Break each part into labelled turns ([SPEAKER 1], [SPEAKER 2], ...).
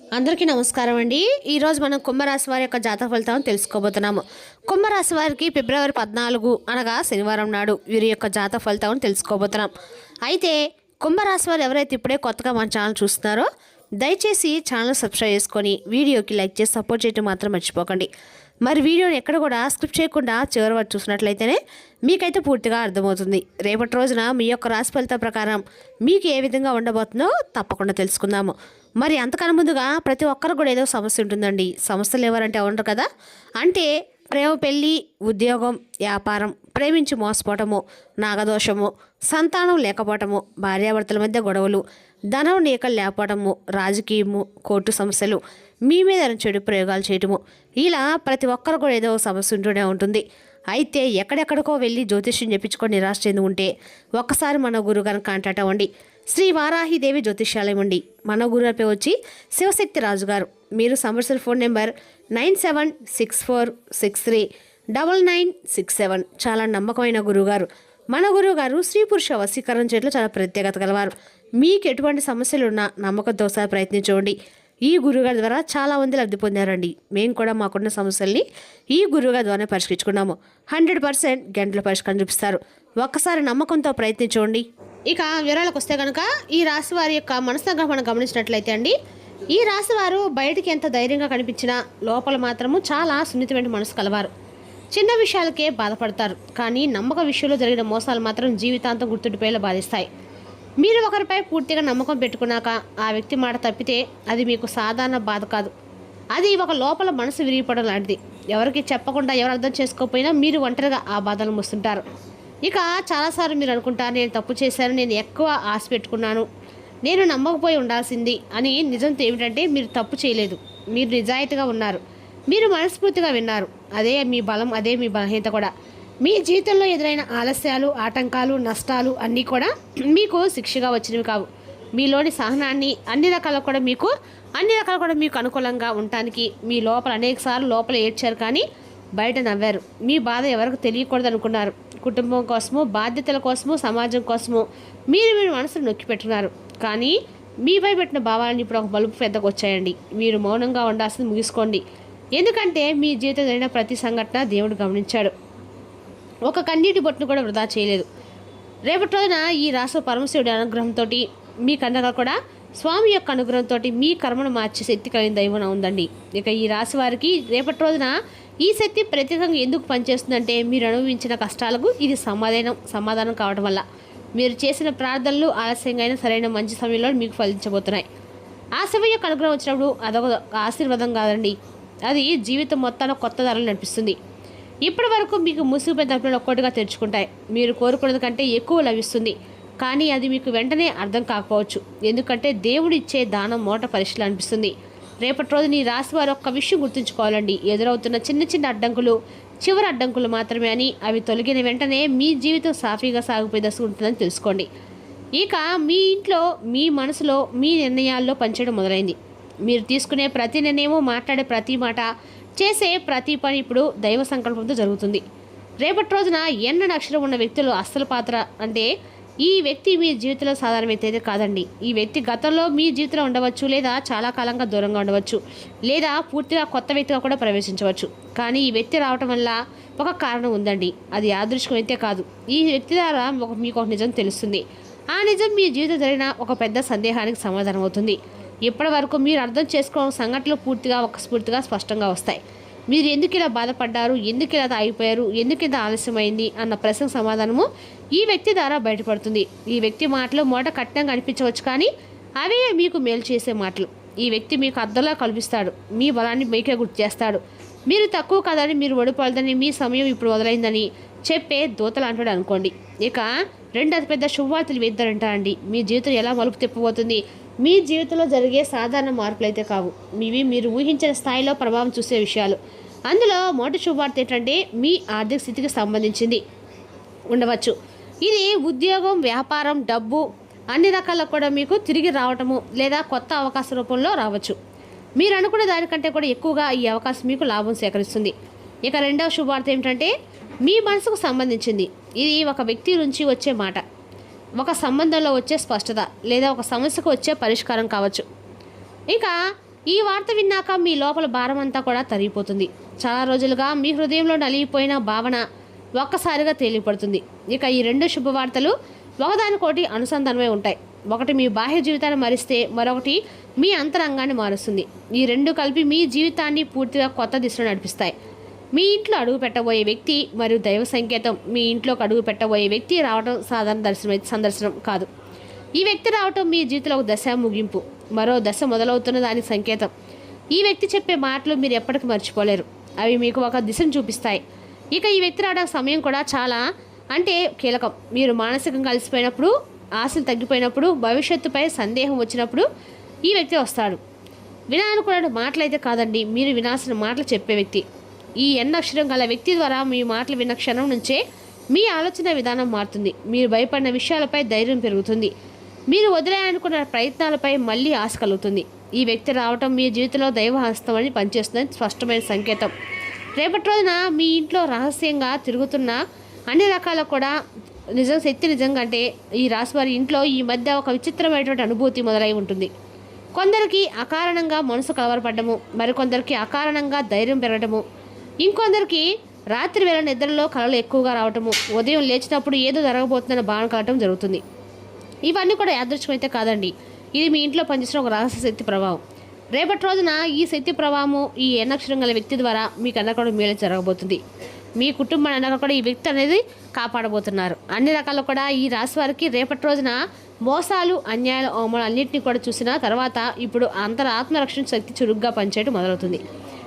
[SPEAKER 1] అందరికీ నమస్కారం అండి. ఈరోజు మనం కుంభరాశి వారి యొక్క జాతక ఫలితాలను తెలుసుకోబోతున్నాము. కుంభరాశి వారికి ఫిబ్రవరి పద్నాలుగు అనగా శనివారం నాడు వీరి యొక్క జాతక ఫలితాలను తెలుసుకోబోతున్నాం. అయితే కుంభరాశి వారు ఎవరైతే ఇప్పుడే కొత్తగా మన ఛానల్ చూస్తున్నారో దయచేసి ఛానల్ సబ్స్క్రైబ్ చేసుకొని వీడియోకి లైక్ చేసి సపోర్ట్ చేయడం మాత్రం మర్చిపోకండి. మరి వీడియోని ఎక్కడ కూడా స్క్రిప్ట్ చేయకుండా చివరి వరకు చూసినట్లయితేనే మీకైతే పూర్తిగా అర్థమవుతుంది. రేపటి రోజున మీ యొక్క రాశి ఫలితం ప్రకారం మీకు ఏ విధంగా ఉండబోతుందో తప్పకుండా తెలుసుకుందాము. మరి అంతకన్నా ముందుగా ప్రతి ఒక్కరు కూడా ఏదో సమస్య ఉంటుందండి. సమస్యలు ఎవరంటే ఉండరు కదా? అంటే ప్రేమ పెళ్ళి ఉద్యోగం వ్యాపారం ప్రేమించి మోసపోవటము నాగదోషము సంతానం లేకపోవటము భార్యాభర్తల మధ్య గొడవలు ధనం నీకలు లేకపోవటము రాజకీయము కోర్టు సమస్యలు మీ మీద చెడు ప్రయోగాలు చేయటము ఇలా ప్రతి ఒక్కరు కూడా ఏదో సమస్య ఉంటూనే ఉంటుంది. అయితే ఎక్కడెక్కడికో వెళ్ళి జ్యోతిష్యం చెప్పించుకొని నిరాశ చెంది ఉంటే ఒక్కసారి మన గురుగారిని కాంటాక్ట్ అవ్వండి. శ్రీ వారాహిదేవి జ్యోతిష్యాలయం ఉండి మన గురుపై వచ్చి శివశక్తి రాజు గారు మీరు సంవత్సర phone number nine seven six four six three double nine six seven. చాలా నమ్మకమైన గురువుగారు. మన గురువు గారు స్త్రీ పురుష వశీకరణ చేయడంలో చాలా ప్రత్యేకత గలవారు. మీకు ఎటువంటి సమస్యలు ఉన్నా నమ్మకంతో ఒకసారి ప్రయత్నించండి. ఈ గురువుగారి ద్వారా చాలా మంది లబ్ధి పొందారండి. మేము కూడా మాకున్న సమస్యల్ని ఈ గురువుగారి ద్వారా పరిష్కరించుకున్నాము. హండ్రెడ్ పర్సెంట్ గంటల పరిష్కారం చూపిస్తారు. ఒక్కసారి నమ్మకంతో ప్రయత్నించండి. ఇక వివరాలకు వస్తే కనుక ఈ రాశి వారి యొక్క మనస్తత్వం మనం గమనించినట్లయితే అండి ఈ రాశి వారు బయటికి ఎంత ధైర్యంగా కనిపించినా లోపల మాత్రము చాలా సున్నితమైన మనసు కలవారు. చిన్న విషయాలకే బాధపడతారు కానీ నమ్మక విషయంలో జరిగిన మోసాలు మాత్రం జీవితాంతం గుర్తుండిపోయేలా బాధిస్తాయి. మీరు ఒకరిపై పూర్తిగా నమ్మకం పెట్టుకున్నాక ఆ వ్యక్తి మాట తప్పితే అది మీకు సాధారణ బాధ కాదు. అది ఒక లోపల మనసు విరిగిపోవడం లాంటిది. ఎవరికి చెప్పకుండా ఎవరు అర్థం చేసుకోకపోయినా మీరు ఒంటరిగా ఆ బాధలు మోస్తుంటారు. ఇక చాలాసార్లు మీరు అనుకుంటారు నేను తప్పు చేశాను నేను ఎక్కువ ఆశ పెట్టుకున్నాను నేను నమ్మకపోయి ఉండాల్సింది అని నిజంతో ఏమిటంటే మీరు తప్పు చేయలేదు మీరు నిజాయితీగా ఉన్నారు మీరు మనస్ఫూర్తిగా విన్నారు అదే మీ బలం అదే మీ బలహీనత కూడా. మీ జీవితంలో ఎదురైన ఆలస్యాలు ఆటంకాలు నష్టాలు అన్నీ కూడా మీకు శిక్షగా వచ్చినవి కావు. మీలోని సహనాన్ని అన్ని రకాల కూడా మీకు అన్ని రకాలు కూడా మీకు అనుకూలంగా ఉండటానికి మీ లోపల అనేకసార్లు లోపల ఏడ్చారు కానీ బయట నవ్వారు. మీ బాధ ఎవరికి తెలియకూడదు అనుకున్నారు కుటుంబం కోసము బాధ్యతల కోసము సమాజం కోసము మీరు మీరు మనసును నొక్కి పెట్టున్నారు. కానీ మీపై పెట్టిన భావాలను ఇప్పుడు ఒక బలుపు పెద్దకు వచ్చాయండి. మీరు మౌనంగా ఉండాల్సింది ముగిసుకోండి. ఎందుకంటే మీ జీవితం జరిగిన ప్రతి సంఘటన దేవుడు గమనించాడు. ఒక కన్నీటి బొట్టును కూడా వృధా చేయలేదు. రేపటి రోజున ఈ రాష్ట్ర పరమశివుడి అనుగ్రహంతో మీ కన్నగా కూడా స్వామి యొక్క అనుగ్రహంతో మీ కర్మను మార్చే శక్తి కలిగిన దైవం ఉందండి. ఇక ఈ రాశి వారికి రేపటి రోజున ఈ శక్తి ప్రత్యేకంగా ఎందుకు పనిచేస్తుందంటే మీరు అనుభవించిన కష్టాలకు ఇది సమాధానం సమాధానం కావడం వల్ల. మీరు చేసిన ప్రార్థనలు ఆలస్యంగా అయినా సరైన మంచి సమయంలో మీకు ఫలించబోతున్నాయి. ఆ సమయం యొక్క అనుగ్రహం వచ్చినప్పుడు అదొక ఆశీర్వాదం కాదండి. అది జీవితం మొత్తాన్ని కొత్త ధరలు నడిపిస్తుంది. ఇప్పటి వరకు మీకు ముసుగుపై తలుపులను ఒక్కటిగా తెరుచుకుంటాయి. మీరు కోరుకున్నది కంటే ఎక్కువ లభిస్తుంది. కానీ అది మీకు వెంటనే అర్థం కాకపోవచ్చు. ఎందుకంటే దేవుడిచ్చే దానం మోట పరీక్షలు అనిపిస్తుంది. రేపటి రోజు నీ రాశి వారు ఒక్క విషయం గుర్తుంచుకోవాలండి. ఎదురవుతున్న చిన్న చిన్న అడ్డంకులు చివరి అడ్డంకులు మాత్రమే అని అవి తొలగిన వెంటనే మీ జీవితం సాఫీగా సాగిపోయి దశ ఉంటుందని తెలుసుకోండి. ఇక మీ ఇంట్లో మీ మనసులో మీ నిర్ణయాల్లో పనిచేయడం మొదలైంది. మీరు తీసుకునే ప్రతి నిర్ణయము మాట్లాడే ప్రతి మాట చేసే ప్రతి పని ఇప్పుడు దైవ సంకల్పంతో జరుగుతుంది. రేపటి రోజున ఎన్న అక్షరం ఉన్న వ్యక్తులు అస్సలు పాత్ర అంటే ఈ వ్యక్తి మీ జీవితంలో సాధారణ వ్యక్తి అయితే కాదండి. ఈ వ్యక్తి గతంలో మీ జీవితంలో ఉండవచ్చు లేదా చాలా కాలంగా దూరంగా ఉండవచ్చు లేదా పూర్తిగా కొత్త వ్యక్తిగా కూడా ప్రవేశించవచ్చు. కానీ ఈ వ్యక్తి రావటం వల్ల ఒక కారణం ఉందండి. అది యాదృష్టం అయితే కాదు. ఈ వ్యక్తి ద్వారా ఒక మీకు ఒక నిజం తెలుస్తుంది. ఆ నిజం మీ జీవితం జరిగిన ఒక పెద్ద సందేహానికి సమాధానం అవుతుంది. ఇప్పటి వరకు మీరు అర్థం చేసుకోవడం సంఘటనలు పూర్తిగా ఒక స్ఫూర్తిగా స్పష్టంగా వస్తాయి. మీరు ఎందుకు ఇలా బాధపడ్డారు? ఎందుకు ఇలా ఆగిపోయారు? ఎందుకు ఇంత ఆలస్యమైంది? అన్న ప్రశ్న సమాధానము ఈ వ్యక్తి ద్వారా బయటపడుతుంది. ఈ వ్యక్తి మాటలు మూట కఠినంగా అనిపించవచ్చు కానీ అవే మీకు మేలు చేసే మాటలు. ఈ వ్యక్తి మీకు అర్థంలా కల్పిస్తాడు. మీ బలాన్ని మీకే గుర్తు చేస్తాడు. మీరు తక్కువ కాదని మీరు ఓడిపోలేదని మీ సమయం ఇప్పుడు వదలైందని చెప్పే దూతలు అంటాడు అనుకోండి. ఇక రెండు అతిపెద్ద శుభవార్తలు వేద్దరంటారండి. మీ జీవితం ఎలా మలుపు తిప్పబోతుంది? మీ జీవితంలో జరిగే సాధారణ మార్పులు అయితే కావు. మీవి మీరు ఊహించిన స్థాయిలో ప్రభావం చూసే విషయాలు. అందులో మొదటి శుభార్త ఏంటంటే మీ ఆర్థిక స్థితికి సంబంధించింది. ఉండవచ్చు. ఇది ఉద్యోగం వ్యాపారం డబ్బు అన్ని రకాల కూడా మీకు తిరిగి రావటము లేదా కొత్త అవకాశ రూపంలో రావచ్చు. మీరు అనుకున్న దానికంటే కూడా ఎక్కువగా ఈ అవకాశం మీకు లాభం సేకరిస్తుంది. ఇక రెండవ శుభార్త ఏమిటంటే మీ మనసుకు సంబంధించింది. ఇది ఒక వ్యక్తి నుంచి వచ్చే మాట. ఒక సంబంధంలో వచ్చే స్పష్టత లేదా ఒక సమస్యకు వచ్చే పరిష్కారం కావచ్చు. ఇక ఈ వార్త విన్నాక మీ లోపల భారం అంతా కూడా తరిగిపోతుంది. చాలా రోజులుగా మీ హృదయంలో నలిగిపోయిన భావన ఒక్కసారిగా తేలిపడుతుంది. ఇక ఈ రెండు శుభవార్తలు ఒకదానికోటి అనుసంధానమై ఉంటాయి. ఒకటి మీ బాహ్య జీవితాన్ని మరిస్తే మరొకటి మీ అంతరంగాన్ని మారుస్తుంది. ఈ రెండు కలిపి మీ జీవితాన్ని పూర్తిగా కొత్త దిశలో నడిపిస్తాయి. మీ ఇంట్లో అడుగు పెట్టబోయే వ్యక్తి మరియు దైవ సంకేతం మీ ఇంట్లోకి అడుగు పెట్టబోయే వ్యక్తి రావడం సాధారణ దర్శనం సందర్శనం కాదు. ఈ వ్యక్తి రావటం మీ జీవితంలో ఒక దశ ముగింపు మరో దశ మొదలవుతున్న దాని సంకేతం. ఈ వ్యక్తి చెప్పే మాటలు మీరు ఎప్పటికీ మర్చిపోలేరు. అవి మీకు ఒక దిశను చూపిస్తాయి. ఇక ఈ వ్యక్తి రావడానికి సమయం కూడా చాలా అంటే కీలకం. మీరు మానసికంగా కలిసిపోయినప్పుడు ఆశలు తగ్గిపోయినప్పుడు భవిష్యత్తుపై సందేహం వచ్చినప్పుడు ఈ వ్యక్తి వస్తాడు. వినాలనుకున్న మాటలైతే కాదండి మీరు వినాల్సిన మాటలు చెప్పే వ్యక్తి. ఈ ఎన్ అక్షరం గల వ్యక్తి ద్వారా మీ మాటలు విన్న క్షణం నుంచే మీ ఆలోచన విధానం మారుతుంది. మీరు భయపడిన విషయాలపై ధైర్యం పెరుగుతుంది. మీరు వదిలేయాలనుకున్న ప్రయత్నాలపై మళ్ళీ ఆశ కలుగుతుంది. ఈ వ్యక్తి రావటం మీ జీవితంలో దైవహస్తం అని పనిచేస్తుందని స్పష్టమైన సంకేతం. రేపటి రోజున మీ ఇంట్లో రహస్యంగా తిరుగుతున్న అన్ని రకాల కూడా నిజం శక్తి నిజంగా అంటే ఈ రాశివారి ఇంట్లో ఈ మధ్య ఒక విచిత్రమైనటువంటి అనుభూతి మొదలై ఉంటుంది. కొందరికి అకారణంగా మనసు కలవరపడము మరికొందరికి అకారణంగా ధైర్యం పెరగడము ఇంకొందరికి రాత్రి వేళ నిద్రలో కళలు ఎక్కువగా రావటము ఉదయం లేచినప్పుడు ఏదో జరగబోతుందన్న భావన కలగటం జరుగుతుంది. ఇవన్నీ కూడా యాదృష్టం అయితే కాదండి. ఇది మీ ఇంట్లో పనిచేసిన ఒక రహస్య శక్తి ప్రభావం. రేపటి రోజున ఈ శక్తి ప్రభావము ఈ ఎన్నక్షరం గల వ్యక్తి ద్వారా మీకు అన్న కూడా మేలు జరగబోతుంది. మీ కుటుంబాన్ని అన్న కూడా ఈ వ్యక్తి అనేది కాపాడబోతున్నారు. అన్ని రకాలు కూడా ఈ రాశి వారికి రేపటి రోజున మోసాలు అన్యాయాలు అవమానాలు అన్నింటినీ కూడా చూసిన తర్వాత ఇప్పుడు అంతర ఆత్మరక్షణ శక్తి చురుగ్గా పనిచేయడం మొదలవుతుంది.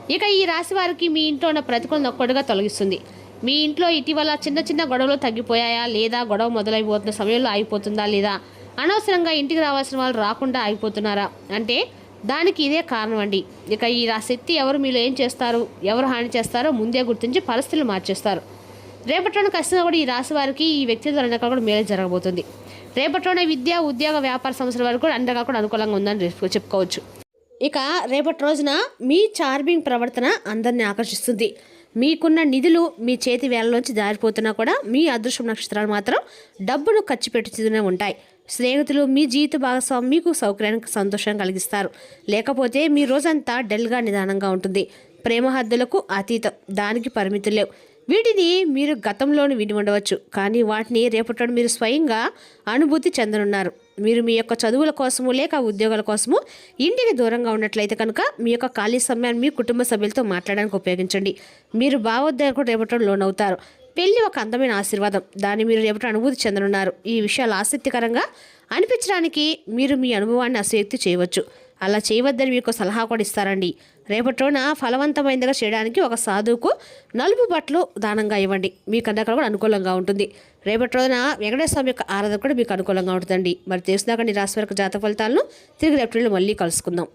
[SPEAKER 1] ఇక ఈ రాశి వారికి మీ ఇంట్లో ఉన్న ప్రతికూలను ఒక్కడుగా తొలగిస్తుంది. మీ ఇంట్లో ఇటీవల చిన్న చిన్న గొడవలు తగ్గిపోయాయా? లేదా గొడవ మొదలైపోతున్న సమయంలో ఆగిపోతుందా? లేదా అనవసరంగా ఇంటికి రావాల్సిన వాళ్ళు రాకుండా ఆగిపోతున్నారా? అంటే దానికి ఇదే కారణం అండి ఇక ఈ శక్తి ఎవరు? మీలో ఏం చేస్తారు? ఎవరు హాని చేస్తారో ముందే గుర్తించి పరిస్థితులు మార్చేస్తారు. రేపట్లోనే ఖచ్చితంగా కూడా ఈ రాశి వారికి ఈ వ్యక్తిత్వం ద్వారా కూడా మేలు జరగబోతుంది. రేపట్లోనే విద్య ఉద్యోగ వ్యాపార సంస్థల వరకు కూడా అన్ని కూడా అనుకూలంగా ఉందని చెప్పుకోవచ్చు. ఇక రేపటి రోజున మీ చార్మింగ్ ప్రవర్తన అందరిని ఆకర్షిస్తుంది. మీకున్న నిధులు మీ చేతి వేలలోంచి జారిపోతున్నా కూడా మీ అదృష్టం నక్షత్రాలు మాత్రం డబ్బును ఖర్చు పెట్టుతూనే ఉంటాయి. స్నేహితులు మీ జీవిత భాగస్వామి మీకు సౌకర్యానికి సంతోషం కలిగిస్తారు. లేకపోతే మీ రోజంతా డల్గా నిదానంగా ఉంటుంది. ప్రేమ హద్దులకు అతీతం. దానికి పరిమితులు లేవు. వీటిని మీరు గతంలోని విని ఉండవచ్చు. కానీ వాటిని రేపటి మీరు స్వయంగా అనుభూతి చెందనున్నారు. మీరు మీ యొక్క చదువుల కోసము లేక ఉద్యోగాల కోసము ఇంటికి దూరంగా ఉన్నట్లయితే కనుక మీ యొక్క ఖాళీ సమయాన్ని మీ కుటుంబ సభ్యులతో మాట్లాడడానికి ఉపయోగించండి. మీరు భావోద్వేగం రేపటం లోనవుతారు. పెళ్ళి ఒక అందమైన ఆశీర్వాదం. దాన్ని మీరు రేపటి అనుభూతి చెందనున్నారు. ఈ విషయాలు ఆసక్తికరంగా అనిపించడానికి మీరు మీ అనుభవాన్ని అసక్తి చేయవచ్చు. అలా చేయవద్దని మీకు సలహా కూడా ఇస్తారండి. రేపటి రోజున ఫలవంతమైనదిగా చేయడానికి ఒక సాధువుకు నలుపు బట్టలు దానంగా ఇవ్వండి. మీకు అందరికీ కూడా అనుకూలంగా ఉంటుంది. రేపటి రోజున వెంకటేశ్వర స్వామి యొక్క ఆరాధన కూడా మీకు అనుకూలంగా ఉంటుందండి. మరి తెలిసినాక నీ రాశి వరకు జాత ఫలితాలను తిరిగి రేపటి మళ్ళీ కలుసుకుందాం.